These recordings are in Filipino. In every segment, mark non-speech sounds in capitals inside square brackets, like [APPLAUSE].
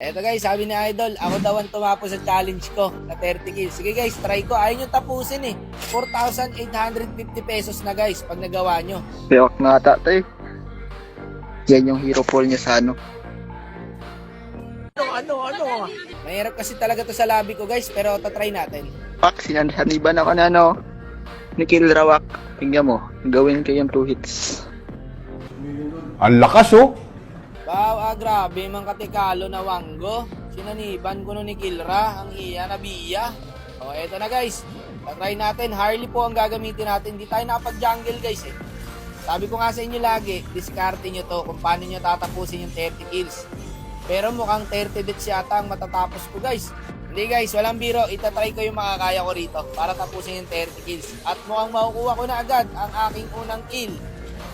Eto guys, sabi ni Idol, ako daw ang tumapo sa challenge ko na 30 kills. Sige guys, try ko. Ayaw nyo tapusin eh. 4,850 pesos na guys pag nagawa nyo. Bewak nga ata eh. Yan yung hero pool niya sa ano. Ano, ano, ano? Mahirap kasi talaga to sa labi ko guys, pero tatry natin. Pak, sinanhaniban ako na ano. Ni Kill Rawak. Tingnan mo, gawin ko yung 2 hits. Ang lakas oh. Grabe, mang katikalo na wanggo. Sinaniban ko no ni Kilra, ang iya na biya. O, eto na guys. Tatry natin. Harley po ang gagamitin natin. Hindi tayo nakapag-jungle guys eh. Sabi ko nga sa inyo lagi, diskarte nyo to kung paano nyo tatapusin yung 30 kills. Pero mukhang 30 bits yata ang matatapos ko guys. Hindi guys, walang biro. Itatry ko yung makakaya ko rito para tapusin yung 30 kills. At mukhang makukuha ko na agad ang aking unang kill.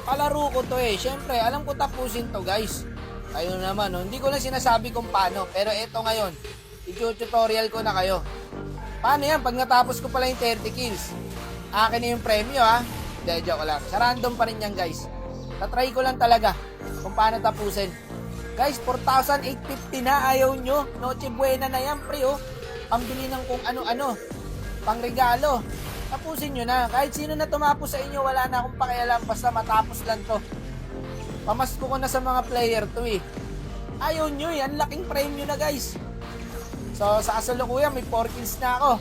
Palaro ko to eh. Siyempre, alam ko tapusin to guys. Ayun naman, no? hindi ko lang sinasabi kung paano. Pero eto ngayon, i-tutorial ko na kayo. Paano yan? Pag natapos ko pala yung 30 kills, akin na yung premyo ha. Hindi, joke lang. Sa random pa rin yan guys. Tatry ko lang talaga kung paano tapusin. Guys, 4,850 na ayaw nyo. Noche buena na yan, pre, oh. Pambili ng kung ano-ano. Pangregalo. Tapusin nyo na. Kahit sino na tumapos sa inyo, wala na akong pakialam. Basta matapos lang to. Pamasko ko na sa mga player to eh. Ayaw nyo eh. Ang laking premyo na guys. So, sa kasalukuyan, may 4 kills na ako.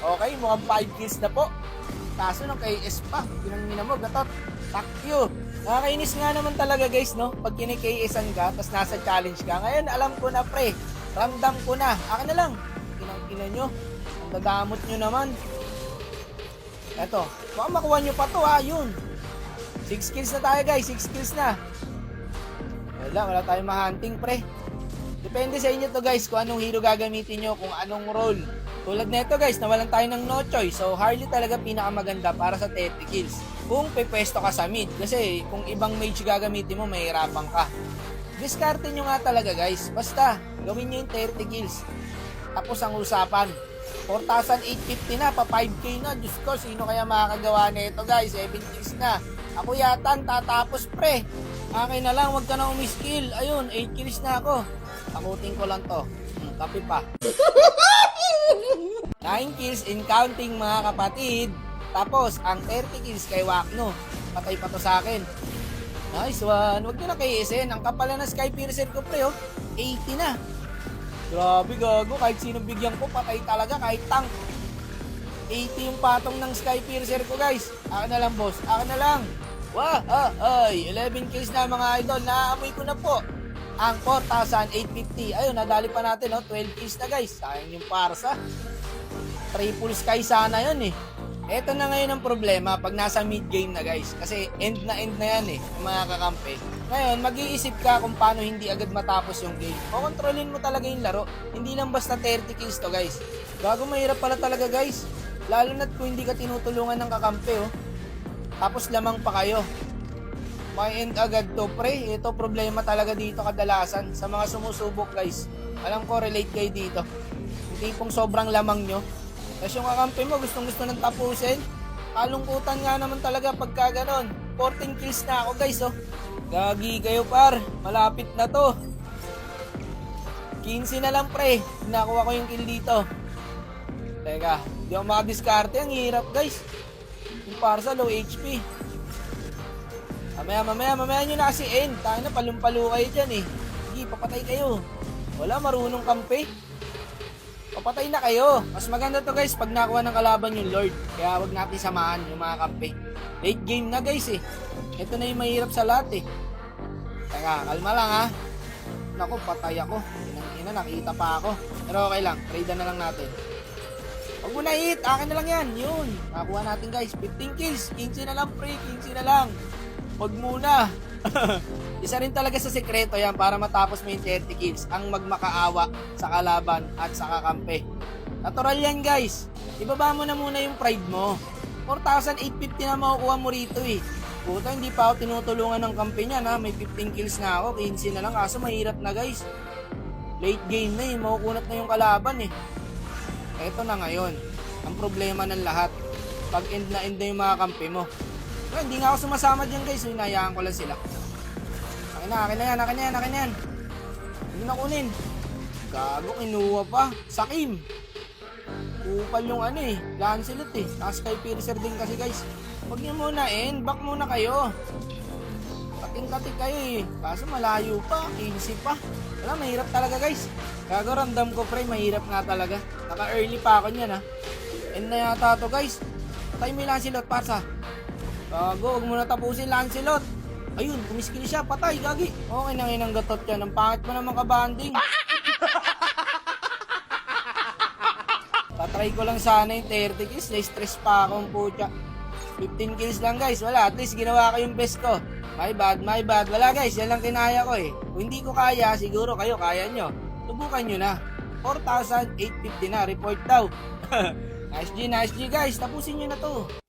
Okay, mukhang 5 kills na po. Kaso ng KS pa. Pinangina mo, gatot. You. Nakakainis nga naman talaga guys, no? Pag kini-KSan ka, tapos nasa challenge ka. Ngayon, alam ko na pre. Ramdam ko na. Akin na lang. Kinang-ina nyo. Ang dadamot nyo naman. Eto. Baka makuha nyo pa to ha. Yun. 6 kills na tayo guys. 6 kills na. Wala, wala tayong mahunting pre. Depende sa inyo to guys kung anong hero gagamitin nyo, kung anong role. Tulad nito guys, nawalan tayo ng no choice. So Harley talaga pinakamaganda para sa 30 kills. Kung pepwesto ka sa mid. Kasi kung ibang mage gagamitin mo, mahirapan ka. Diskarte nyo nga talaga guys. Basta, gawin nyo yung 30 kills. Tapos ang usapan. 4,850 na, pa 5k na. Diyos ko, sino kaya makakagawa nito guys? 7 kills na. Ako yata ang tatapos pre. Akin na lang, wag ka na umiskill. Ayun, 8 kills na ako. Takutin ko lang to. Hmm, kape pa. [LAUGHS] 9 kills in counting mga kapatid. Tapos, ang 30 kills kay Wakno. Patay pa to sa akin. Nice one. Huwag nyo na kayisin. Ang kapala na Sky Piercer ko pre, oh. 80 na. Grabe gago. Kahit sino bigyan ko, patay talaga. Kahit tank. 80 yung patong ng Sky Piercer ko, guys. Akin na lang, boss. Akin na lang. Wah, ah, ay. 11 kills na mga idol. Naamoy ko na po. Ang 4,850. Ayun, nadali pa natin, oh. 12 kills na, guys. Sayang yung parsa. Triple Sky sana yun, eh. Ito na ngayon ang problema pag nasa mid game na guys. Kasi end na end na yan eh, mga kakampi. Ngayon, mag-iisip ka kung paano hindi agad matapos yung game. O kontrolin mo talaga yung laro. Hindi lang basta 30 kills to guys. Gago mahirap pala talaga guys. Lalo na't kung hindi ka tinutulungan ng kakampi oh. Tapos lamang pa kayo. May end agad to pre. Ito problema talaga dito kadalasan. Sa mga sumusubok guys. Alam ko relate kayo dito. Yung tipong sobrang lamang nyo. Tapos yung kakampi mo, gustong gusto ng tapusin. Kalungkutan nga naman talaga pagka ganon. 14 kills na ako guys, oh. Gagi kayo par, malapit na to. 15 na lang pre, nakuha ko yung kill dito. Teka, di ako makadiskarte, ang hirap guys. Yung para sa low HP. Mamaya, mamaya, mamaya nyo na kasi end. Tayo na, palumpalo kayo dyan eh. Sige, papatay kayo. Wala, marunong kampi. Papatay na kayo. Mas maganda to guys pag nakuha ng kalaban yung Lord. Kaya wag natin samahan yung mga kampe. Late game na guys eh. Ito na yung mahirap sa lahat eh. Teka, kalma lang ha. Naku, patay ako. Inang ina, nakita pa ako. Pero okay lang, trade na lang natin. Huwag mo na hit, akin na lang yan. Yun, nakuha natin guys. 15 kills, 15 na lang pre, 15 na lang. Huwag muna. [LAUGHS] Isa rin talaga sa sekreto yan para matapos mo yung 30 kills ang magmakaawa sa kalaban at sa kakampi. Natural yan guys. Ibaba mo na muna yung pride mo. 4,850 na makukuha mo rito eh. Puta, hindi pa ako tinutulungan ng kampi niya na may 15 kills na ako, 15 na lang kaso mahirap na guys. Late game na eh, makukunat na yung kalaban eh. Eto na ngayon, ang problema ng lahat. Pag end na end na yung mga kampi mo. Well, hindi nga ako sumasama dyan guys, so hinayaan ko lang sila. Akin na, akin na yan, akin na yan, akin na yan. Hindi na kunin. Gago, kinuha pa. Sakim. Kupal yung ano eh. Lancelot eh. Tapos kay Piercer din kasi guys. Huwag niyo muna in. Back muna kayo. Kating-kating kayo eh. Kaso malayo pa. 15 pa. Wala, mahirap talaga guys. Gago, ramdam ko pre. Mahirap nga talaga. Naka-early pa ako niyan ha. End na yata to guys. Patay mo yung Lancelot, Parsa. Gago, huwag mo na tapusin Lancelot. Ayun, kumiskil siya, patay, gagi. Okay nang inang gatot yan. Ang pangit mo naman kabanding. [LAUGHS] Tatry ko lang sana yung 30 kills. Na-stress pa akong putya. 15 kills lang guys. Wala, at least ginawa ko yung best ko. My bad, my bad. Wala guys, yan lang kinaya ko eh. Kung hindi ko kaya, siguro kayo kaya nyo. Subukan nyo na. 4,850 na, report daw. [LAUGHS] nice G, nice G guys. Tapusin nyo na to.